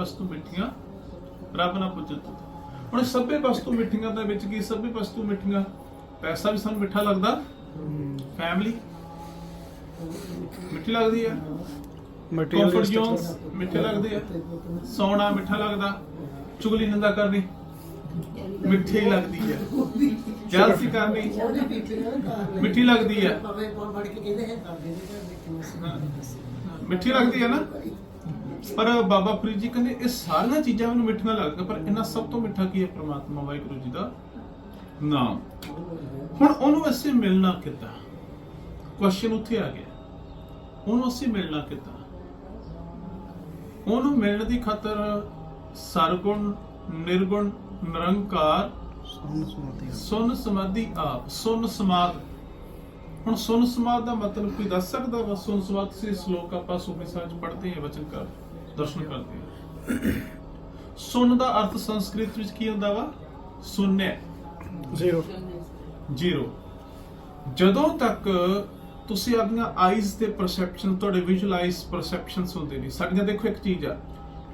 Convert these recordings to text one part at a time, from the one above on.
ਵਸਤੂ ਮਿੱਠੀਆਂ ਰੱਬ ਨਾ ਪੁੱਜਤ ਹੁਣ ਸਭੇ ਵਸਤੂ ਮਿੱਠੀਆਂ ਦੇ ਵਿੱਚ ਕੀ ਸਭੇ ਵਸਤੂ ਮਿੱਠੀਆਂ? ਪੈਸਾ ਵੀ ਸਾਨੂੰ ਮਿੱਠਾ ਲੱਗਦਾ? ਫੈਮਿਲੀ ਮਿੱਠੀ ਲੱਗਦੀ ਹੈ ਜ਼ੋਨਸ ਮਿੱਠੇ ਲੱਗਦੇ ਆ? ਸੌਣਾ ਮਿੱਠਾ ਲੱਗਦਾ? ਚੁਗਲੀ ਨਿੰਦਾ ਕਰਨੀ? ਮਿੱਠੀ ਲੱਗਦੀ ਹੈ ਜਲਸੀ ਕਰਨੀ? ਮਿੱਠੀ ਲੱਗਦੀ ਹੈ ਮਿੱਠੀ ਲੱਗਦੀ ਹੈ ਨਾ? ਪਰ ਬਾਬਾ ਫਰੀਦ ਜੀ ਕਹਿੰਦੇ ਇਹ ਸਾਰੀਆਂ ਚੀਜ਼ਾਂ ਮੈਨੂੰ ਮਿੱਠੀਆਂ ਲੱਗਦੀਆਂ ਪਰ ਇਹਨਾਂ ਸਭ ਤੋਂ ਮਿੱਠਾ ਕੀ ਹੈ ਪ੍ਰਮਾਤਮਾ ਵਾਹਿਗੁਰੂ ਜੀ ਦਾ? ਨਾਮ। ਹੁਣ ਉਹਨੂੰ ਅਸੀਂ ਮਿਲਣਾ ਕਿੱਦਾਂ? ਕੁਐਸਚਨ ਉੱਥੇ ਆ ਗਿਆ। ਉਹਨੂੰ ਅਸੀਂ ਮਿਲਣਾ ਕਿੱਦਾਂ? ਉਹਨੂੰ ਮਿਲਣ ਦੀ ਖਾਤਰ ਸਰਗੁਣ ਨਿਰਗੁਣ ਨਿਰੰਕਾਰ ਸੁਨ ਸਮਾਧੀ। ਆਪ ਸੁਨ ਸਮਾਧ। ਹੁਣ ਸੁਨ ਸਮਾਧ ਦਾ ਮਤਲਬ ਕੋਈ ਦੱਸ ਸਕਦਾ ਵਾ? ਸੁਨ ਸਮਾਧ ਸੀ ਸ਼ਲੋਕ ਆਪਾਂ ਸੁਖੀ ਸਾਜ ਪੜ੍ਹਦੇ ਹਾਂ ਵਚਨ ਕਰ ਦਰਸ਼ਨ ਕਰਦੇ ਹਾਂ। ਸੁਨ ਦਾ ਅਰਥ ਸੰਸਕ੍ਰਿਤ ਵਿੱਚ ਕੀ ਹੁੰਦਾ ਵਾ? ਸੁਨਿਆ। ਜ਼ੀਰੋ। ਜ਼ੀਰੋ। ਜਦੋਂ ਤੱਕ ਤੁਸੀਂ ਆਪਣੀਆਂ ਆਈਜ਼ ਤੇ ਪਰਸੈਪਸ਼ਨ ਤੁਹਾਡੇ ਵਿਜ਼ੂਅਲਾਈਜ਼ ਪਰਸੈਪਸ਼ਨਸ ਹੁੰਦੇ ਨੇ ਸਾਡੀਆਂ ਦੇਖੋ ਇੱਕ ਚੀਜ਼ ਆ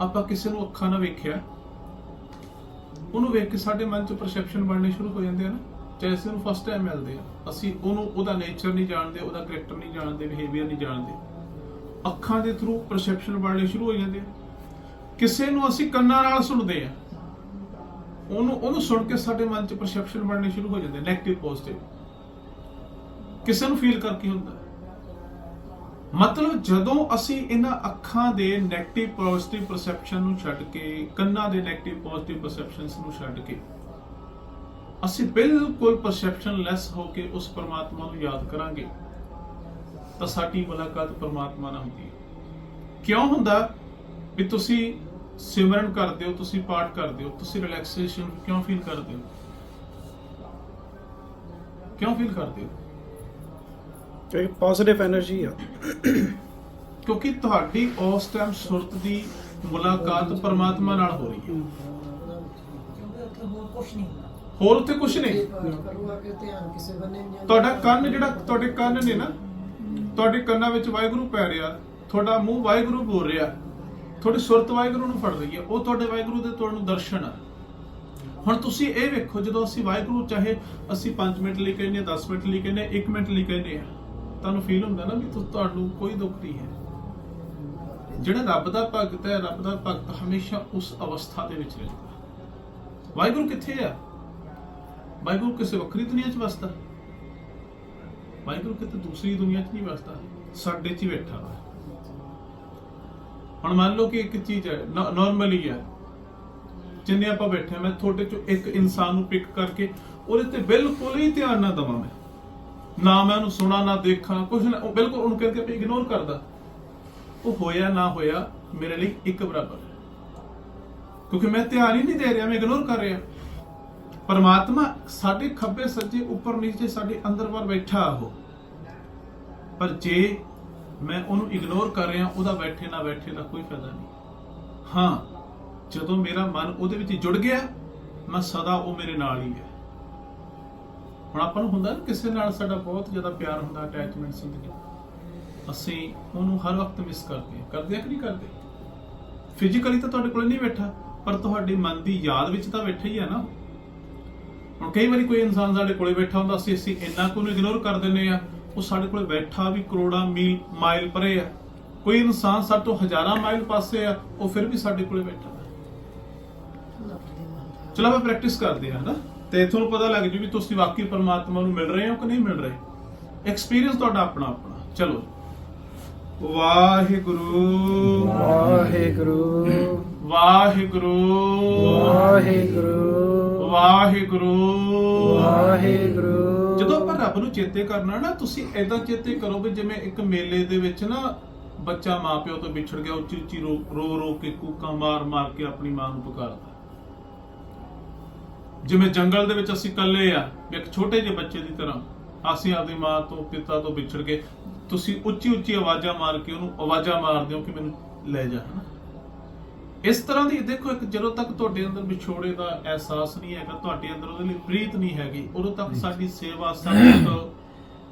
ਆਪਾਂ ਕਿਸੇ ਨੂੰ ਅੱਖਾਂ ਨਾਲ ਵੇਖਿਆ ਉਹਨੂੰ ਵੇਖ ਕੇ ਸਾਡੇ ਮਨ 'ਚ ਪਰਸੈਪਸ਼ਨ ਬਣਨੇ ਸ਼ੁਰੂ ਹੋ ਜਾਂਦੇ ਆ ਨਾ। ਤੇ ਅਸੀਂ ਨੂੰ ਫਸਟ ਟਾਈਮ ਮਿਲਦੇ ਆ ਅਸੀਂ ਉਹਨੂੰ, ਉਹਦਾ ਨੇਚਰ ਨਹੀਂ ਜਾਣਦੇ, ਉਹਦਾ ਕੈਰੈਕਟਰ ਨਹੀਂ ਜਾਣਦੇ ਬਿਹੇਵੀਅਰ ਨਹੀਂ ਜਾਣਦੇ। ਅੱਖਾਂ ਦੇ ਥਰੂ ਪਰਸੈਪਸ਼ਨ ਬਣਨੇ ਸ਼ੁਰੂ ਹੋ ਜਾਂਦੇ ਕਿਸੇ ਨੂੰ ਅਸੀਂ ਕੰਨਾਂ ਨਾਲ ਸੁਣਦੇ ਆ। ਉਹਨੂੰ ਉਹਨੂੰ ਸੁਣ ਕੇ ਸਾਡੇ ਮਨ 'ਚ ਪਰਸੈਪਸ਼ਨ ਬਣਨੇ ਸ਼ੁਰੂ ਹੋ ਜਾਂਦੇ 네ਗੇਟਿਵ ਪੋਜ਼ਿਟਿਵ ਕਿਸੇ ਨੂੰ ਫੀਲ ਕਰਕੇ ਹੁੰਦਾ। ਮਤਲਬ ਜਦੋਂ ਅਸੀਂ ਇਹਨਾਂ ਅੱਖਾਂ ਦੇ 네ਗੇਟਿਵ ਪੋਜ਼ਿਟਿਵ ਪਰਸੈਪਸ਼ਨ ਨੂੰ ਛੱਡ ਕੇ, ਕੰਨਾਂ ਦੇ 네ਗੇਟਿਵ ਪੋਜ਼ਿਟਿਵ ਪਰਸੈਪਸ਼ਨਸ ਨੂੰ ਛੱਡ ਕੇ ਅਸੀਂ ਬਿਲਕੁਲ ਪਰਸੈਪਸ਼ਨ ਲੈਸ ਹੋ ਕੇ ਉਸ ਪਰਮਾਤਮਾ ਨੂੰ ਯਾਦ ਕਰਾਂਗੇ ਤਾਂ ਸਾਡੀ ਮੁਲਾਕਾਤ ਪਰਮਾਤਮਾ ਨਾਲ ਹੁੰਦੀ ਹੈ। ਕਿਉਂ ਹੁੰਦਾ? ਵੀ ਤੁਸੀਂ ਸਿਮਰਨ ਕਰਦੇ ਹੋ ਤੁਸੀਂ ਪਾਠ ਕਰਦੇ ਹੋ ਤੁਸੀਂ ਰਿਲੈਕਸੇਸ਼ਨ ਕਿਉਂ ਫੀਲ ਕਰਦੇ ਹੋ? ਕਿਉਂ ਫੀਲ ਕਰਦੇ ਹੋ? ਕਿਉਂਕਿ ਪੋਜ਼ਿਟਿਵ એનર્ਜੀ ਆ। ਕਿਉਂਕਿ ਤੁਹਾਡੀ ਉਸ ਟਾਈਮ ਸੁਰਤ ਦੀ ਮੁਲਾਕਾਤ ਪਰਮਾਤਮਾ ਨਾਲ ਹੋ ਰਹੀ ਹੈ। ਕਿਉਂਕਿ ਉੱਥੇ ਹੋਰ ਕੁਝ ਨਹੀਂ ਹੁੰਦਾ। ਉੱਥੇ ਕੁਝ ਨਹੀਂ? ਤੁਹਾਡਾ ਕੰਨ ਜਿਹੜਾ ਤੁਹਾਡੇ ਕੰਨ ਨੇ ਨਾ ਤੁਹਾਡੇ ਕੰਨਾਂ ਵਿੱਚ ਵਾਹਿਗੁਰੂ ਪੈ ਰਿਹਾ ਤੁਹਾਡਾ ਮੂੰਹ ਵਾਹਿਗੁਰੂ ਬੋਲ ਰਿਹਾ ਤੁਹਾਡੀ ਸੁਰਤ ਵਾਹਿਗੁਰੂ ਨੂੰ ਫੜ ਰਹੀ ਹੈ ਉਹ ਤੁਹਾਡੇ ਵਾਹਿਗੁਰੂ ਦੇ ਤੁਹਾਨੂੰ ਦਰਸ਼ਨ ਆ। ਹੁਣ ਤੁਸੀਂ ਇਹ ਵੇਖੋ ਜਦੋਂ ਅਸੀਂ ਵਾਹਿਗੁਰੂ ਚਾਹੇ ਅਸੀਂ 5 ਮਿੰਟ ਲਈ ਕਹਿੰਦੇ ਹਾਂ 10 ਮਿੰਟ ਲਈ ਕਹਿੰਦੇ ਹਾਂ 1 ਮਿੰਟ ਲਈ ਕਹਿੰਦੇ ਆ ਤੁਹਾਨੂੰ ਫੀਲ ਹੁੰਦਾ ਨਾ ਵੀ ਤੁ- ਤੁਹਾਨੂੰ ਕੋਈ ਦੁੱਖ ਨਹੀਂ ਹੈ। ਜਿਹੜਾ ਰੱਬ ਦਾ ਭਗਤ ਹੈ ਰੱਬ ਦਾ ਭਗਤ ਹਮੇਸ਼ਾ ਉਸ ਅਵਸਥਾ ਦੇ ਵਿੱਚ ਰਹਿੰਦਾ। ਵਾਹਿਗੁਰੂ ਕਿੱਥੇ ਆ? ਵਾਹਿਗੁਰੂ ਕਿਸੇ ਵੱਖਰੀ ਦੁਨੀਆ 'ਚ ਵਸਦਾ। ਵਾਹਿਗੁਰੂ ਕਿਤੇ ਦੂਸਰੀ ਦੁਨੀਆ 'ਚ ਨਹੀਂ ਵਸਦਾ। ਸਾਡੇ 'ਚ ਹੀ ਬੈਠਾ ਵਾ। ਹੁਣ ਮੰਨ ਲਓ ਕਿ ਇੱਕ ਚੀਜ਼ ਹੈ ਨਾਰਮਲੀ ਹੈ। ਜਿੰਨੇ ਆਪਾਂ ਬੈਠੇ ਮੈਂ ਤੁਹਾਡੇ 'ਚੋਂ ਇੱਕ ਇਨਸਾਨ ਨੂੰ ਪਿਕ ਕਰਕੇ ਉਹਦੇ ਤੇ ਬਿਲਕੁਲ ਹੀ ਧਿਆਨ ਨਾ ਦਵਾਂ ਮੈਂ। ਨਾ ਮੈਂ ਉਹਨੂੰ ਸੁਣਾ, ਨਾ ਦੇਖਾਂ ਕੁਝ ਨਾ, ਉਹ ਬਿਲਕੁਲ ਉਹਨੂੰ ਕਰਕੇ ਇਗਨੋਰ ਕਰਦਾ। ਉਹ ਹੋਇਆ, ਨਾ ਹੋਇਆ, ਮੇਰੇ ਲਈ ਇੱਕ ਬਰਾਬਰ ਕਿਉਂਕਿ ਮੈਂ ਧਿਆਨ ਹੀ ਨਹੀਂ ਦੇ ਰਿਹਾ, ਮੈਂ ਇਗਨੋਰ ਕਰ ਰਿਹਾ। ਪਰਮਾਤਮਾ ਸਾਡੇ ਖੱਬੇ ਸੱਜੇ, ਉੱਪਰ ਨੀਚੇ ਸਾਡੇ ਅੰਦਰ ਬਾਹਰ ਬੈਠਾ ਉਹ। ਪਰ ਜੇ ਮੈਂ ਉਹਨੂੰ ਇਗਨੋਰ ਕਰ ਰਿਹਾ, ਉਹਦਾ ਬੈਠੇ ਨਾ ਬੈਠੇ ਦਾ ਕੋਈ ਫਾਇਦਾ ਨਹੀਂ। ਹਾਂ, ਜਦੋਂ ਮੇਰਾ ਮਨ ਉਹਦੇ ਵਿੱਚ ਜੁੜ ਗਿਆ, ਮੈਂ ਸਦਾ ਉਹ ਮੇਰੇ ਨਾਲ ਹੀ ਹੈ। ਹੁਣ ਆਪਾਂ ਨੂੰ ਹੁੰਦਾ ਨਾ, ਕਿਸੇ ਨਾਲ ਸਾਡਾ ਬਹੁਤ ਜ਼ਿਆਦਾ ਪਿਆਰ ਹੁੰਦਾ ਅਟੈਚਮੈਂਟਸ ਹੁੰਦੀ ਅਸੀਂ ਉਹਨੂੰ ਹਰ ਵਕਤ ਮਿਸ ਕਰਦੇ ਹਾਂ। ਕਰਦੇ ਆ ਕਿ ਨਹੀਂ ਕਰਦੇ? ਫਿਜ਼ੀਕਲੀ ਤਾਂ ਤੁਹਾਡੇ ਕੋਲ ਨਹੀਂ ਬੈਠਾ, ਪਰ ਤੁਹਾਡੇ ਮਨ ਦੀ ਯਾਦ ਵਿੱਚ ਤਾਂ ਬੈਠਾ ਹੀ ਹੈ ਨਾ ਹੁਣ ਕਈ ਵਾਰੀ ਕੋਈ ਇਨਸਾਨ ਸਾਡੇ ਕੋਲੇ ਬੈਠਾ ਹੁੰਦਾ ਸੀ ਅਸੀਂ ਇੰਨਾ ਕੁ ਨੂੰ ਇਗਨੋਰ ਕਰ ਦਿੰਦੇ ਆ ਉਹ ਸਾਡੇ ਕੋਲੇ ਬੈਠਾ ਵੀ ਕਰੋੜਾਂ ਮੀਲ ਮਾਈਲ ਪਰੇ ਆ। ਕੋਈ ਇਨਸਾਨ ਸਾਡੇ ਤੋਂ ਹਜ਼ਾਰਾਂ ਮਾਈਲ ਪਾਸੇ ਆ ਉਹ ਫਿਰ ਵੀ ਸਾਡੇ ਕੋਲੇ ਬੈਠਾ ਚਲੋ ਆਪਾਂ ਪ੍ਰੈਕਟਿਸ ਕਰਦੇ ਹਾਂ ਹਨਾ? ਤੇ ਤੁਹਾਨੂੰ ਪਤਾ ਲੱਗ ਜੂ ਵੀ ਤੁਸੀਂ ਵਾਕਈ ਪਰਮਾਤਮਾ ਨੂੰ ਮਿਲ ਰਹੇ ਹੋ ਕਿ ਨਹੀਂ ਮਿਲ ਰਹੇ। ਐਕਸਪੀਰੀਅੰਸ ਤੁਹਾਡਾ ਆਪਣਾ ਆਪਣਾ। ਚਲੋ। ਵਾਹਿਗੁਰੂ। ਵਾਹਿਗੁਰੂ। ਵਾਹਿਗੁਰੂ। ਵਾਹਿਗੁਰੂ। ਵਾਹਿਗੁਰੂ। ਵਾਹਿਗੁਰੂ। ਜਦੋਂ ਆਪਾਂ ਰੱਬ ਨੂੰ ਚੇਤੇ ਕਰਨਾ ਨਾ ਤੁਸੀਂ ਐਦਾਂ ਚੇਤੇ ਕਰੋ ਵੀ ਜਿਵੇਂ ਇੱਕ ਮੇਲੇ ਦੇ ਵਿੱਚ ਨਾ ਬੱਚਾ ਮਾਪਿਓ ਤੋਂ ਵਿਛੜ ਗਿਆ ਉੱਚੀ ਉੱਚੀ ਰੋ ਰੋ ਰੋ ਕੇ ਕੂਕਾਂ ਮਾਰ ਮਾਰ ਕੇ ਆਪਣੀ ਮਾਂ ਨੂੰ ਪੁਕਾਰਦਾ। ਜਿਵੇਂ ਜੰਗਲ ਦੇ ਵਿੱਚ ਅਸੀਂ ਇਕੱਲੇ ਆ ਇੱਕ ਛੋਟੇ ਜਿਹੇ ਬੱਚੇ ਦੀ ਤਰ੍ਹਾਂ ਅਸੀਂ ਆਪਣੀ ਮਾਂ ਤੋਂ ਪਿਤਾ ਤੋਂ ਵਿਛੜ ਗਏ ਤੁਸੀਂ ਉੱਚੀ ਉੱਚੀ ਆਵਾਜ਼ਾਂ ਮਾਰ ਕੇ ਉਹਨੂੰ ਆਵਾਜ਼ਾਂ ਮਾਰਦੇ ਹੋ ਕਿ ਮੈਨੂੰ ਲੈ ਜਾ ਹਨਾ? ਇਸ ਤਰ੍ਹਾਂ ਦੀ ਦੇਖੋ ਇੱਕ ਜਦੋਂ ਤੱਕ ਤੁਹਾਡੇ ਅੰਦਰ ਵਿਛੋੜੇ ਦਾ ਅਹਿਸਾਸ ਨਹੀਂ ਹੈਗਾ ਤੁਹਾਡੇ ਅੰਦਰ ਉਹਦੇ ਲਈ ਪ੍ਰੀਤ ਨਹੀਂ ਹੈਗੀ ਉਦੋਂ ਤੱਕ ਸਾਡੀ ਸੇਵਾ ਸੰਗਤ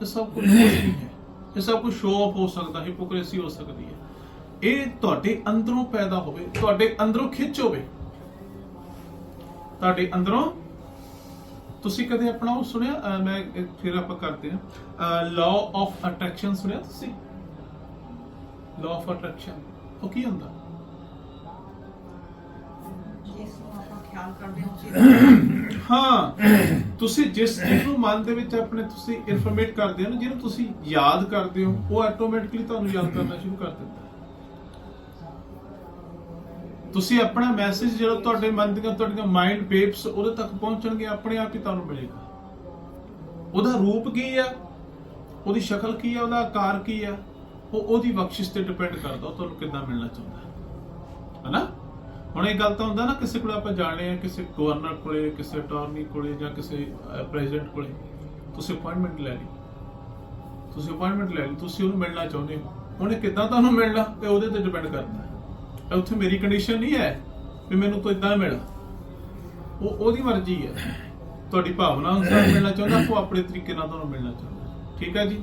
ਇਹ ਸਭ ਕੁਝ ਨਹੀਂ ਹੈ। ਇਹ ਸਭ ਕੁਝ ਸ਼ੋਅ ਆਫ ਹੋ ਸਕਦਾ ਹਿਪੋਕ੍ਰੇਸੀ ਹੋ ਸਕਦੀ ਹੈ। ਇਹ ਤੁਹਾਡੇ ਅੰਦਰੋਂ ਪੈਦਾ ਹੋਵੇ ਤੁਹਾਡੇ ਅੰਦਰੋਂ ਖਿੱਚ ਹੋਵੇ। ਤੁਹਾਡੇ ਅੰਦਰੋਂ ਤੁਸੀਂ ਕਦੇ ਆਪਣਾ ਉਹ ਸੁਣਿਆ? ਮੈਂ ਫਿਰ ਆਪਾਂ ਕਰਦੇ ਹਾਂ। ਲਾਅ ਆਫ ਅਟਰੈਕਸ਼ਨ ਸੁਣਿਆ ਤੁਸੀਂ? ਲਾਅ ਆਫ ਅਟਰੈਕਸ਼ਨ ਉਹ ਕੀ ਹੁੰਦਾ? ਜਿਸ ਨੂੰ ਆਪਾਂ ਖਿਆਲ ਕਰਦੇ ਹਾਂ ਉਸੇ ਹਾਂ, ਤੁਸੀਂ ਜਿਸ ਚੀਜ਼ ਨੂੰ ਮਨ ਦੇ ਵਿੱਚ ਆਪਣੇ ਤੁਸੀਂ ਇਨਫੋਰਮੇਟ ਕਰਦੇ ਹੋ ਨਾ, ਜਿਹਨੂੰ ਤੁਸੀਂ ਯਾਦ ਕਰਦੇ ਹੋ, ਉਹ ਆਟੋਮੈਟਿਕਲੀ ਤੁਹਾਨੂੰ ਯਾਦ ਕਰਨਾ ਸ਼ੁਰੂ ਕਰ ਦਿੰਦਾ ਤੁਸੀਂ ਆਪਣਾ ਮੈਸੇਜ ਜਿਹੜਾ ਤੁਹਾਡੇ ਮਨ ਦੀਆਂ, ਤੁਹਾਡੀਆਂ ਮਾਈਂਡ ਵੇਵਸ ਉਹਦੇ ਤੱਕ ਪਹੁੰਚਣਗੇ, ਆਪਣੇ ਆਪ ਹੀ ਤੁਹਾਨੂੰ ਮਿਲੇਗਾ। ਉਹਦਾ ਰੂਪ ਕੀ ਆ? ਉਹਦੀ ਸ਼ਕਲ ਕੀ ਆ? ਉਹਦਾ ਆਕਾਰ ਕੀ ਆ? ਉਹ ਉਹਦੀ ਬਖਸ਼ਿਸ਼ ਤੇ ਡਿਪੈਂਡ ਕਰਦਾ, ਉਹ ਤੁਹਾਨੂੰ ਕਿੱਦਾਂ ਮਿਲਣਾ ਚਾਹੁੰਦਾ ਹੈ। ਹਨਾ? ਹੁਣ ਇਹ ਗੱਲ ਤਾਂ ਹੁੰਦਾ ਨਾ, ਕਿਸੇ ਕੋਲ ਆਪਾਂ ਜਾਣੇ ਆ, ਕਿਸੇ ਗਵਰਨਰ ਕੋਲੇ, ਕਿਸੇ ਅਟਾਰਨੀ ਕੋਲੇ ਜਾਂ ਕਿਸੇ ਪ੍ਰੈਜ਼ੀਡੈਂਟ ਕੋਲੇ, ਤੁਸੀਂ ਅਪਾਇੰਟਮੈਂਟ ਲੈ ਲਈ। ਤੁਸੀਂ ਅਪਾਇੰਟਮੈਂਟ ਲੈ ਲਈ, ਤੁਸੀਂ ਉਹਨੂੰ ਮਿਲਣਾ ਚਾਹੁੰਦੇ ਹੋ। ਉਹਨੇ ਕਿੱਦਾਂ ਤੁਹਾਨੂੰ ਮਿਲਣਾ ਤੇ ਉਹਦੇ ਤੇ ਡਿਪੈਂਡ ਕਰਦਾ ਹੈ। ਉੱਥੇ ਮੇਰੀ ਕੰਡੀਸ਼ਨ ਨਹੀਂ ਹੈ ਵੀ ਮੈਨੂੰ ਤੋਂ ਇਦਾਂ ਮਿਲ। ਉਹ, ਉਹਦੀ ਮਰਜ਼ੀ ਹੈ। ਤੁਹਾਡੀ ਭਾਵਨਾ ਅਨੁਸਾਰ ਮਿਲਣਾ ਚਾਹੁੰਦਾ, ਉਹ ਆਪਣੇ ਤਰੀਕੇ ਨਾਲ ਤੁਹਾਨੂੰ ਮਿਲਣਾ ਚਾਹੁੰਦਾ। ਠੀਕ ਹੈ ਜੀ?